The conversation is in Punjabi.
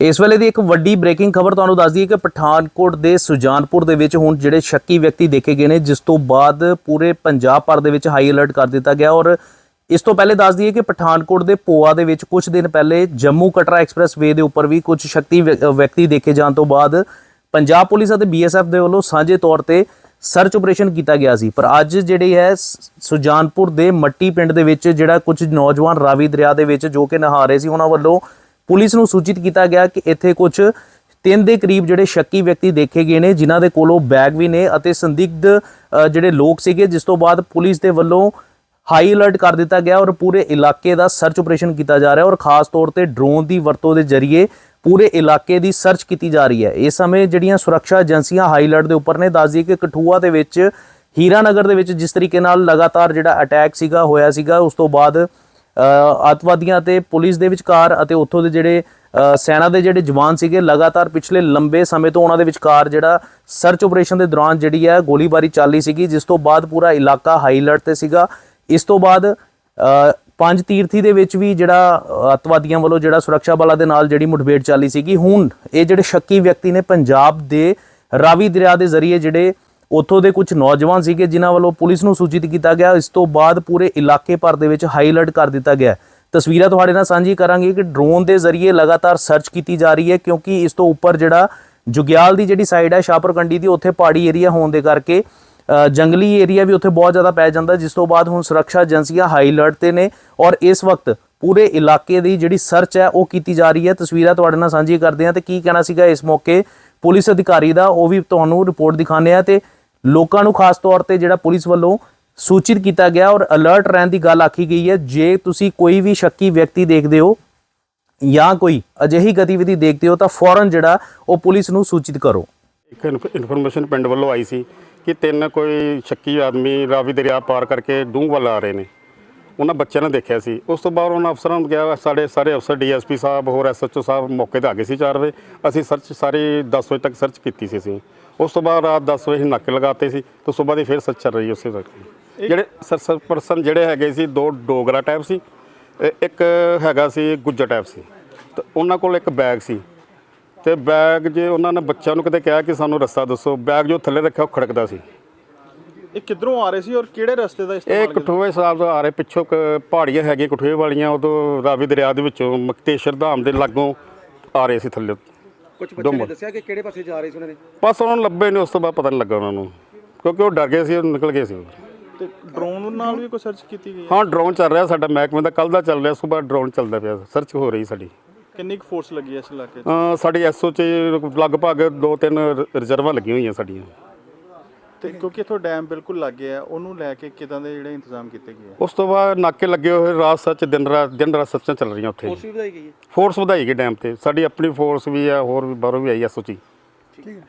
ਇਸ ਵੇਲੇ ਦੀ ਇੱਕ ਵੱਡੀ ਬ੍ਰੇਕਿੰਗ ਖਬਰ ਤੁਹਾਨੂੰ ਦੱਸ ਦਈਏ ਕਿ ਪਠਾਨਕੋਟ ਦੇ ਸੁਜਾਨਪੁਰ ਦੇ ਵਿੱਚ ਹੁਣ ਜਿਹੜੇ ਸ਼ੱਕੀ ਵਿਅਕਤੀ ਦੇਖੇ ਗਏ ਨੇ, ਜਿਸ ਤੋਂ ਬਾਅਦ ਪੂਰੇ ਪੰਜਾਬ ਭਰ ਦੇ ਵਿੱਚ ਹਾਈ ਅਲਰਟ ਕਰ ਦਿੱਤਾ ਗਿਆ ਔਰ ਇਸ ਤੋਂ ਪਹਿਲੇ ਦੱਸ ਦਈਏ ਕਿ ਪਠਾਨਕੋਟ ਦੇ ਪੋਆ ਦੇ ਵਿੱਚ ਕੁਝ ਦਿਨ ਪਹਿਲੇ ਜੰਮੂ ਕਟਰਾ ਐਕਸਪ੍ਰੈਸ ਵੇ ਦੇ ਉੱਪਰ ਵੀ ਕੁਝ ਸ਼ੱਕੀ ਵਿਅ- ਵਿਅਕਤੀ ਦੇਖੇ ਜਾਣ ਤੋਂ ਬਾਅਦ ਪੰਜਾਬ ਪੁਲਿਸ ਅਤੇ ਬੀਐਸਐਫ ਦੇ ਵੱਲੋਂ ਸਾਂਝੇ ਤੌਰ ਤੇ ਸਰਚ ਆਪਰੇਸ਼ਨ ਕੀਤਾ ਗਿਆ ਸੀ। ਪਰ ਅੱਜ ਜਿਹੜੀ ਹੈ ਸੁਜਾਨਪੁਰ ਦੇ ਮੱਟੀ ਪਿੰਡ ਦੇ ਵਿੱਚ ਜਿਹੜਾ ਕੁਝ ਨੌਜਵਾਨ ਰਾਵੀ ਦਰਿਆ ਦੇ ਵਿੱਚ ਜੋ ਕਿ ਨਹਾ ਰਹੇ ਸੀ, ਉਹਨਾਂ ਵੱਲੋਂ ਪੁਲਿਸ ਨੂੰ ਸੂਚਿਤ ਕੀਤਾ ਗਿਆ ਕਿ ਇੱਥੇ ਕੁਝ ਤਿੰਨ ਦੇ ਕਰੀਬ ਜਿਹੜੇ ਸ਼ੱਕੀ ਵਿਅਕਤੀ ਦੇਖੇ ਗਏ ਨੇ, ਜਿਨ੍ਹਾਂ ਦੇ ਕੋਲੋਂ ਬੈਗ ਵੀ ਨੇ ਅਤੇ ਸੰਦਿਗਧ ਜਿਹੜੇ ਲੋਕ ਸੀਗੇ, ਜਿਸ ਤੋਂ ਬਾਅਦ ਪੁਲਿਸ ਦੇ ਵੱਲੋਂ ਹਾਈ ਅਲਰਟ ਕਰ ਦਿੱਤਾ ਗਿਆ ਔਰ ਪੂਰੇ ਇਲਾਕੇ ਦਾ ਸਰਚ ਆਪਰੇਸ਼ਨ ਕੀਤਾ ਜਾ ਰਿਹਾ ਔਰ ਖਾਸ ਤੌਰ ਤੇ ਡਰੋਨ ਦੀ ਵਰਤੋਂ ਦੇ ਜ਼ਰੀਏ ਪੂਰੇ ਇਲਾਕੇ ਦੀ ਸਰਚ ਕੀਤੀ ਜਾ ਰਹੀ ਹੈ। ਇਸ ਸਮੇਂ ਜਿਹੜੀਆਂ ਸੁਰੱਖਿਆ ਏਜੰਸੀਆਂ ਹਾਈ ਅਲਰਟ ਦੇ ਉੱਪਰ ਨੇ, ਦੱਸਦੀ ਕਿ ਕਠੂਆ ਦੇ ਵਿੱਚ, ਹੀਰਾਨਗਰ ਦੇ ਵਿੱਚ ਜਿਸ ਤਰੀਕੇ ਨਾਲ ਲਗਾਤਾਰ ਜਿਹੜਾ ਅਟੈਕ ਸੀਗਾ, ਹੋਇਆ ਸੀਗਾ, ਉਸ ਤੋਂ ਬਾਅਦ ਅ, ਅੱਤਵਾਦੀਆਂ ਤੇ ਪੁਲਿਸ ਦੇ ਵਿਚਕਾਰ ਅਤੇ ਉੱਥੋਂ ਦੇ ਜਿਹੜੇ ਸੈਨਾ ਦੇ ਜਿਹੜੇ ਜਵਾਨ ਸੀਗੇ ਲਗਾਤਾਰ ਪਿਛਲੇ ਲੰਬੇ ਸਮੇਂ ਤੋਂ ਉਹਨਾਂ ਦੇ ਵਿਚਕਾਰ ਜਿਹੜਾ ਸਰਚ ਆਪਰੇਸ਼ਨ ਦੇ ਦੌਰਾਨ ਜਿਹੜੀ ਹੈ ਗੋਲੀਬਾਰੀ ਚੱਲੀ ਸੀਗੀ ਜਿਸ ਤੋਂ ਬਾਅਦ ਪੂਰਾ ਇਲਾਕਾ ਹਾਈ ਅਲਰਟ ਤੇ ਸੀਗਾ। ਇਸ ਤੋਂ ਬਾਅਦ ਪੰਜ ਤੀਰਥੀ ਦੇ ਵਿੱਚ ਵੀ ਜਿਹੜਾ ਅ, ਅੱਤਵਾਦੀਆਂ ਵੱਲੋਂ ਜਿਹੜਾ ਸੁਰੱਖਿਆ ਬਲਾਂ ਦੇ ਨਾਲ ਜਿਹੜੀ ਮੁਠਭੇੜ ਚੱਲੀ ਸੀਗੀ। ਹੁਣ ਇਹ ਜਿਹੜੇ ਸ਼ੱਕੀ ਵਿਅਕਤੀ ਨੇ ਪੰਜਾਬ ਦੇ ਰਾਵੀ ਦਰਿਆ ਦੇ ਜ਼ਰੀਏ ਜਿਹੜੇ ਉੱਥੋਂ ਦੇ ਕੁਝ ਨੌਜਵਾਨ ਸੀਗੇ, ਜਿਨ੍ਹਾਂ ਵੱਲੋਂ ਪੁਲਿਸ ਨੂੰ ਸੂਚਿਤ ਕੀਤਾ ਗਿਆ। ਇਸ ਤੋਂ ਬਾਅਦ ਪੂਰੇ ਇਲਾਕੇ ਭਰ ਦੇ ਵਿੱਚ ਹਾਈ ਅਲਰਟ ਕਰ ਦਿੱਤਾ ਗਿਆ ਤਸਵੀਰਾਂ ਤੁਹਾਡੇ ਨਾਲ ਸਾਂਝੀ ਕਰਾਂਗੇ ਕਿ ਡਰੋਨ ਦੇ ਜ਼ਰੀਏ ਲਗਾਤਾਰ ਸਰਚ ਕੀਤੀ ਜਾ ਰਹੀ ਹੈ, ਕਿਉਂਕਿ ਇਸ ਤੋਂ ਉੱਪਰ ਜਿਹੜਾ ਜੁਗਿਆਲ ਦੀ ਜਿਹੜੀ ਸਾਈਡ ਹੈ ਸ਼ਾਹਪੁਰ ਕੰਡੀ ਦੀ, ਉੱਥੇ ਪਹਾੜੀ ਏਰੀਆ ਹੋਣ ਦੇ ਕਰਕੇ ਜੰਗਲੀ ਏਰੀਆ ਵੀ ਉੱਥੇ ਬਹੁਤ ਜ਼ਿਆਦਾ ਪੈ ਜਾਂਦਾ ਜਿਸ ਤੋਂ ਬਾਅਦ ਹੁਣ ਸੁਰੱਖਿਆ ਏਜੰਸੀਆਂ ਹਾਈ ਅਲਰਟ ਤੇ ਨੇ ਔਰ ਇਸ ਵਕਤ ਪੂਰੇ ਇਲਾਕੇ ਦੀ ਜਿਹੜੀ ਸਰਚ ਹੈ, ਉਹ ਕੀਤੀ ਜਾ ਰਹੀ ਹੈ। ਤਸਵੀਰਾਂ ਤੁਹਾਡੇ ਨਾਲ ਸਾਂਝੀ ਕਰਦੇ ਹਾਂ ਤੇ ਕੀ ਕਹਿਣਾ ਸੀਗਾ ਇਸ ਮੌਕੇ ਪੁਲਿਸ ਅਧਿਕਾਰੀ ਦਾ, ਉਹ ਵੀ ਤੁਹਾਨੂੰ ਰਿਪੋਰਟ ਦਿਖਾਉਂਦੇ ਆ ਤੇ ਲੋਕਾਂ ਨੂੰ ਖਾਸ ਤੌਰ ਤੇ ਜਿਹੜਾ ਪੁਲਿਸ ਵੱਲੋਂ ਸੂਚਿਤ ਕੀਤਾ ਗਿਆ ਔਰ ਅਲਰਟ ਰਹਿਣ ਦੀ ਗੱਲ ਆਖੀ ਗਈ ਹੈ, ਜੇ ਤੁਸੀਂ ਕੋਈ ਵੀ ਸ਼ੱਕੀ ਵਿਅਕਤੀ ਦੇਖਦੇ ਹੋ ਜਾਂ ਕੋਈ ਅਜਿਹੀ ਗਤੀਵਿਧੀ ਦੇਖਦੇ ਹੋ, ਤਾਂ ਫੌਰਨ ਜਿਹੜਾ ਉਹ ਪੁਲਿਸ ਨੂੰ ਸੂਚਿਤ ਕਰੋ। ਇੱਕ ਇਨਫ- ਇਨਫੋਰਮੇਸ਼ਨ ਪਿੰਡ ਵੱਲੋਂ ਆਈ ਸੀ ਕਿ ਤਿੰਨ ਕੋਈ ਸ਼ੱਕੀ ਆਦਮੀ ਰਾਵੀ ਦਰਿਆ ਪਾਰ ਕਰਕੇ ਡੂੰਘ ਵੱਲ ਆ ਰਹੇ ਨੇ। ਉਹਨਾਂ ਬੱਚਿਆਂ ਨੇ ਦੇਖਿਆ ਸੀ। ਉਸ ਤੋਂ ਬਾਅਦ ਉਹਨਾਂ ਅਫਸਰਾਂ ਨੂੰ ਕਿਹਾ, ਸਾਡੇ ਸਾਰੇ ਅਫਸਰ ਡੀਐਸਪੀ ਸਾਹਿਬ ਹੋਰ ਐਸਐਚਓ ਸਾਹਿਬ ਮੌਕੇ ਤੇ ਆ ਗਏ ਸੀ 4 ਵਜੇ। ਅਸੀਂ ਸਰਚ ਸਾਰੀ 10 ਵਜੇ ਤੱਕ ਸਰਚ ਕੀਤੀ ਸੀ ਅਸੀਂ। ਉਸ ਤੋਂ ਬਾਅਦ ਰਾਤ 10 ਵਜੇ ਨਾਕੇ ਲਗਾਤੇ ਸੀ ਤੇ ਬਾਅਦ ਹੀ ਫਿਰ ਸਰਚ ਚੱਲ ਰਹੀ ਉਸੇ ਵਕਤ। ਜਿਹੜੇ ਸਰਚ ਪਰਸਨ ਜਿਹੜੇ ਹੈਗੇ ਸੀ ਦੋ ਡੋਗਰਾ ਟਾਈਪ ਸੀ ਇੱਕ ਹੈਗਾ ਸੀ ਗੁੱਜਰ ਟਾਈਪ ਸੀ। ਤੇ ਉਹਨਾਂ ਕੋਲ ਇੱਕ ਬੈਗ ਸੀ। ਤੇ ਬੈਗ ਜੇ ਉਹਨਾਂ ਨੇ ਬੱਚਿਆਂ ਨੂੰ ਕਿਤੇ ਕਿਹਾ ਕਿ ਸਾਨੂੰ ਰਸਤਾ ਦੱਸੋ ਬੈਗ ਜੋ ਥੱਲੇ ਰੱਖਿਆ ਉਹ ਖੜਕਦਾ ਸੀ। ਇਹ ਕਿੱਧਰੋਂ ਆ ਰਹੇ ਸੀ ਔਰ ਕਿਹੜੇ ਰਸਤੇ ਦਾ ਇਹ ਇਸਤੇਮਾਲ ਕਰਦੇ? ਕਠੂਏ ਸਾਹਿਬ ਤੋਂ ਆ ਰਹੇ ਪਿੱਛੋਂ ਪਹਾੜੀਆਂ ਹੈਗੀਆਂ ਕਠੂਏ ਵਾਲੀਆਂ ਉਦੋਂ ਰਾਵੀ ਦਰਿਆ ਦੇ ਵਿੱਚੋਂ ਮਕਤੇਸ਼ਰ ਧਾਮ ਦੇ ਲਾਗੋਂ ਆ ਰਹੇ ਸੀ ਥੱਲੇ। ਕੁਝ ਬੱਚੇ ਨੇ ਦੱਸਿਆ ਕਿ ਕਿਹੜੇ ਪਾਸੇ ਜਾ ਰਹੇ ਸੀ ਉਹਨਾਂ ਨੇ ਬਸ ਉਹਨਾਂ ਨੂੰ ਲੱਭੇ ਨਹੀਂ ਉਸ ਤੋਂ ਬਾਅਦ ਪਤਾ ਨਹੀਂ ਲੱਗਾ ਉਹਨਾਂ ਨੂੰ। ਕਿਉਂਕਿ ਉਹ ਡਰ ਗਏ ਸੀ ਉਹ ਨਿਕਲ ਗਏ ਸੀ ਤੇ ਡਰੋਨ ਨਾਲ ਵੀ ਕੋਈ ਸਰਚ ਕੀਤੀ ਗਈ ਹੈ? ਹਾਂ ਡਰੋਨ ਚੱਲ ਰਿਹਾ ਸਾਡਾ ਮਹਿਕਮੇ ਦਾ ਕੱਲ ਦਾ ਚੱਲ ਰਿਹਾ ਸਵੇਰ ਡਰੋਨ ਚੱਲਦਾ ਪਿਆ ਸਰਚ ਹੋ ਰਹੀ ਸਾਡੀ। ਕਿੰਨੀ ਕੁ ਫੋਰਸ ਲੱਗੀ ਹੈ ਇਸ ਇਲਾਕੇ 'ਚ? ਅਹ ਸਾਡੀ ਐਸਓ ਚ ਲਗਭਗ ਦੋ ਤਿੰਨ ਰਿਜ਼ਰਵਾਂ ਲੱਗੀਆਂ ਹੋਈਆਂ ਸਾਡੀਆਂ। ਤੇ ਕਿਉਂਕਿ ਇੱਥੋਂ ਡੈਮ ਬਿਲਕੁਲ ਲੱਗੇ ਆ ਉਹਨੂੰ ਲੈ ਕੇ ਕਿਦਾਂ ਦੇ ਜਿਹੜੇ ਇੰਤਜ਼ਾਮ ਕੀਤੇ ਗਏ ਆ? ਉਸ ਤੋਂ ਬਾਅਦ ਨਾਕੇ ਲੱਗੇ ਹੋਏ ਰਾਤ ਸੱਚ ਦਿਨ ਰਾਤ ਦਿਨ ਰਾਤ ਸਰਚਾਂ ਚੱਲ ਰਹੀਆਂ ਉੱਥੇ। ਫੋਰਸ ਵੀ ਵਧਾਈ ਗਈ ਹੈ। ਫੋਰਸ ਵਧਾਈ ਗਈ ਡੈਮ ਤੇ। ਸਾਡੀ ਆਪਣੀ ਫੋਰਸ ਵੀ ਆ ਹੋਰ ਵੀ ਬਾਹਰੋਂ ਵੀ ਆਈ ਐਸਓ ਜੀ। ਠੀਕ ਹੈ।